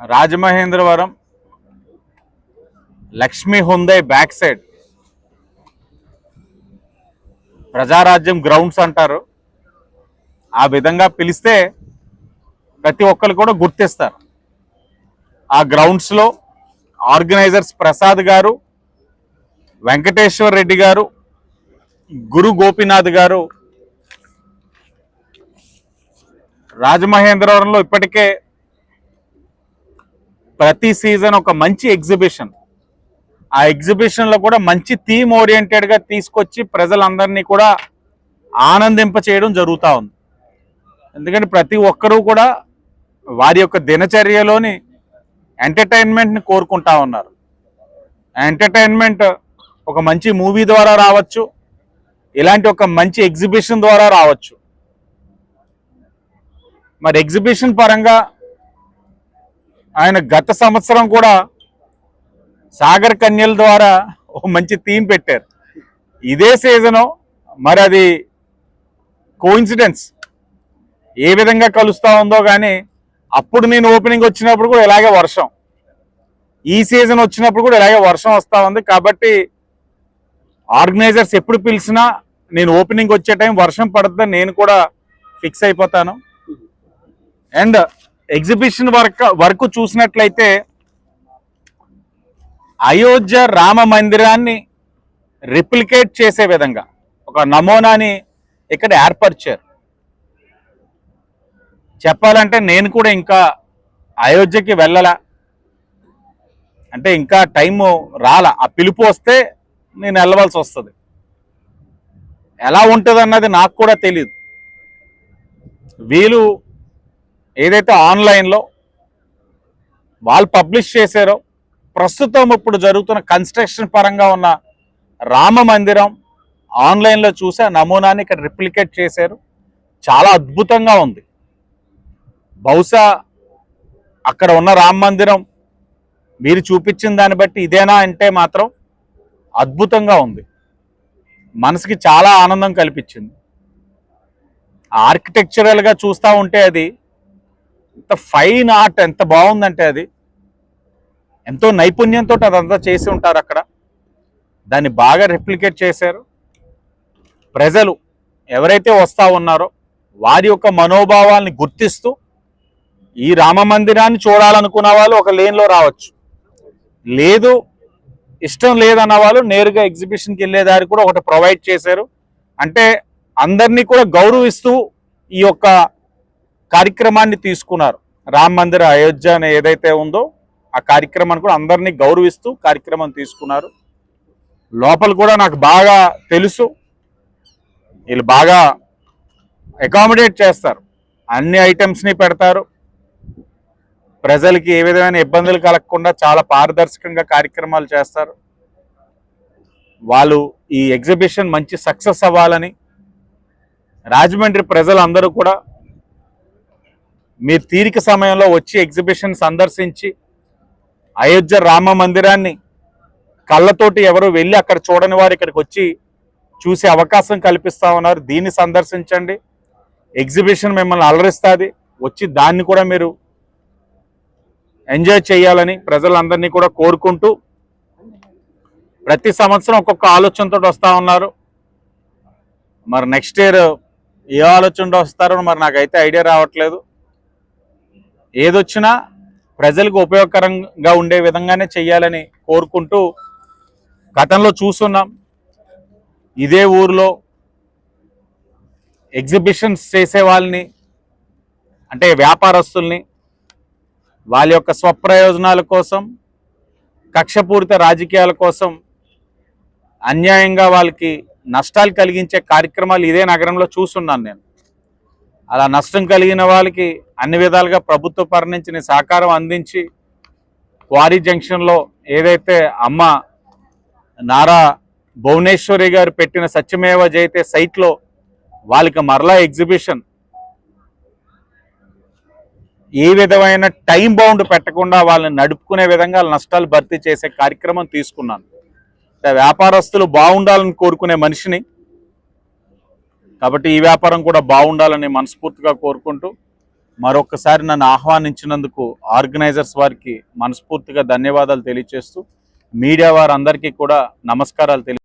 Rajamahendravaram Lakshmi Hyundai back side. Prajarajyam grounds అంటారు. ఆ విధంగా పిలిస్తే ప్రతి ఒక్కరు కూడా గుర్తిస్తారు. ఆ గ్రౌండ్స్లో ఆర్గనైజర్స్ ప్రసాద్ గారు వెంకటేశ్వర్ రెడ్డి గారు గురు గోపీనాథ్ గారు రాజమహేంద్రవరంలో ఇప్పటికే ప్రతి సీజన్ ఒక మంచి ఎగ్జిబిషన్. ఆ ఎగ్జిబిషన్లో కూడా మంచి థీమ్ ఓరియంటెడ్గా తీసుకొచ్చి ప్రజలందరినీ కూడా ఆనందింప చేయడం జరుగుతూ ఉంది. ఎందుకంటే ప్రతి ఒక్కరూ కూడా వారి యొక్క దినచర్యలోని ఎంటర్టైన్మెంట్ని కోరుకుంటా ఉన్నారు. ఎంటర్టైన్మెంట్ ఒక మంచి మూవీ ద్వారా రావచ్చు. ఇలాంటి ఒక మంచి ఎగ్జిబిషన్ ద్వారా రావచ్చు. మరి ఎగ్జిబిషన్ పరంగా ఆయన గత సంవత్సరం కూడా సాగర్ కన్యల ద్వారా ఒక మంచి థీమ్ పెట్టారు. ఇదే సీజను మరి అది కోఇన్సిడెన్స్ ఏ విధంగా కలుస్తూ ఉందో కానీ అప్పుడు నేను ఓపెనింగ్ వచ్చినప్పుడు కూడా ఇలాగే వర్షం. ఈ సీజన్ వచ్చినప్పుడు కూడా ఇలాగే వర్షం వస్తూ ఉంది కాబట్టి ఆర్గనైజర్స్ ఎప్పుడు పిలిచినా నేను ఓపెనింగ్ వచ్చే టైం వర్షం పడుతుందని నేను కూడా ఫిక్స్ అయిపోతాను. అండ్ ఎగ్జిబిషన్ వర్క్ వర్క్ చూసినట్లయితే అయోధ్య రామ మందిరాన్ని రిప్లికేట్ చేసే విధంగా ఒక నమూనాని ఇక్కడ ఏర్పరిచారు. చెప్పాలంటే నేను కూడా ఇంకా అయోధ్యకి వెళ్ళలా? అంటే ఇంకా టైము రాలా. ఆ పిలుపు వస్తే నేను వెళ్ళవలసి వస్తుంది. ఎలా ఉంటుంది అన్నది నాకు కూడా తెలియదు వీళ్ళు ఏదైతే ఆన్లైన్లో వాళ్ళు పబ్లిష్ చేశారో ప్రస్తుతం ఇప్పుడు జరుగుతున్న కన్స్ట్రక్షన్ పరంగా ఉన్న రామ మందిరం ఆన్లైన్లో చూసే నమూనాని ఇక్కడ రిప్లికేట్ చేశారు. చాలా అద్భుతంగా ఉంది. బహుశా అక్కడ ఉన్న రామ మందిరం మీరు చూపించిన దాన్ని బట్టి ఇదేనా అంటే మాత్రం అద్భుతంగా ఉంది. మనసుకి చాలా ఆనందం కల్పించింది. ఆర్కిటెక్చరల్గా చూస్తూ ఉంటే అది ఎంత ఫైన్ ఆర్ట్ ఎంత బాగుందంటే అది. ఎంతో నైపుణ్యంతో అదంతా చేసి ఉంటారు అక్కడ. దాన్ని బాగా రిప్లికేట్ చేశారు. ప్రజలు ఎవరైతే వస్తూ ఉన్నారో వారి యొక్క మనోభావాల్ని గుర్తిస్తూ ఈ రామ మందిరాన్ని చూడాలనుకున్న వాళ్ళు ఒక లేన్లో రావచ్చు. లేదు ఇష్టం లేదన్న వాళ్ళు నేరుగా ఎగ్జిబిషన్కి వెళ్ళే దారి కూడా ఒకటి ప్రొవైడ్ చేశారు. అంటే అందరినీ కూడా గౌరవిస్తూ ఈ యొక్క కార్యక్రమాన్ని తీసుకున్నారు. రామ్ మందిర అయోధ్య అనే ఏదైతే ఉందో ఆ కార్యక్రమాన్ని కూడా అందరినీ గౌరవిస్తూ కార్యక్రమం తీసుకున్నారు. లోపల కూడా నాకు బాగా తెలుసు. వీళ్ళు బాగా అకామిడేట్ చేస్తారు. అన్ని ఐటమ్స్ని పెడతారు. ప్రజలకి ఏ విధమైన ఇబ్బందులు కలగకుండా చాలా పారదర్శకంగా కార్యక్రమాలు చేస్తారు. వాళ్ళు ఈ ఎగ్జిబిషన్ మంచి సక్సెస్ అవ్వాలని రాజమండ్రి ప్రజలందరూ కూడా మీరు తీరిక సమయంలో వచ్చి ఎగ్జిబిషన్ సందర్శించి అయోధ్య రామ మందిరాన్ని కళ్ళతోటి ఎవరు వెళ్ళి అక్కడ చూడని వారు ఇక్కడికి వచ్చి చూసే అవకాశం కల్పిస్తా ఉన్నారు. దీన్ని సందర్శించండి. ఎగ్జిబిషన్ మిమ్మల్ని అలరిస్తుంది. వచ్చి దాన్ని కూడా మీరు ఎంజాయ్ చేయాలని ప్రజలందరినీ కూడా కోరుకుంటూ ప్రతి సంవత్సరం ఒక్కొక్క ఆలోచనతో వస్తూ ఉన్నారు. మరి నెక్స్ట్ ఇయర్ ఏ ఆలోచనతో వస్తారో మరి నాకైతే ఐడియా రావట్లేదు. ఏదొచ్చినా ప్రజలకు ఉపయోగకరంగా ఉండే విధంగానే చెయ్యాలని కోరుకుంటూ గతంలో చూస్తున్నాం. ఇదే ఊర్లో ఎగ్జిబిషన్స్ చేసే వాళ్ళని అంటే వ్యాపారస్తుల్ని వాళ్ళ యొక్క స్వప్రయోజనాల కోసం కక్షపూరిత రాజకీయాల కోసం అన్యాయంగా వాళ్ళకి నష్టాలు కలిగించే కార్యక్రమాలు ఇదే నగరంలో చూస్తున్నాను నేను. అలా నష్టం కలిగిన వాళ్ళకి అన్ని విధాలుగా ప్రభుత్వ పర నుంచి నేను సహకారం అందించి క్వారీ జంక్షన్లో ఏదైతే అమ్మ నారా భువనేశ్వరి గారు పెట్టిన సత్యమేవ జయతే సైట్లో వాళ్ళకి మరలా ఎగ్జిబిషన్ ఏ విధమైన టైం బౌండ్ పెట్టకుండా వాళ్ళని నడుపుకునే విధంగా నష్టాలు భర్తీ చేసే కార్యక్రమం తీసుకున్నాను. వ్యాపారస్తులు బాగుండాలని కోరుకునే మనిషిని కాబట్టి ఈ వ్యాపారం కూడా బాగుండాలని మనస్ఫూర్తిగా కోరుకుంటూ మరొకసారి నన్ను ఆహ్వానించినందుకు ఆర్గనైజర్స్ వారికి మనస్ఫూర్తిగా ధన్యవాదాలు తెలియజేస్తూ మీడియా వారందరికీ కూడా నమస్కారాలు తెలియ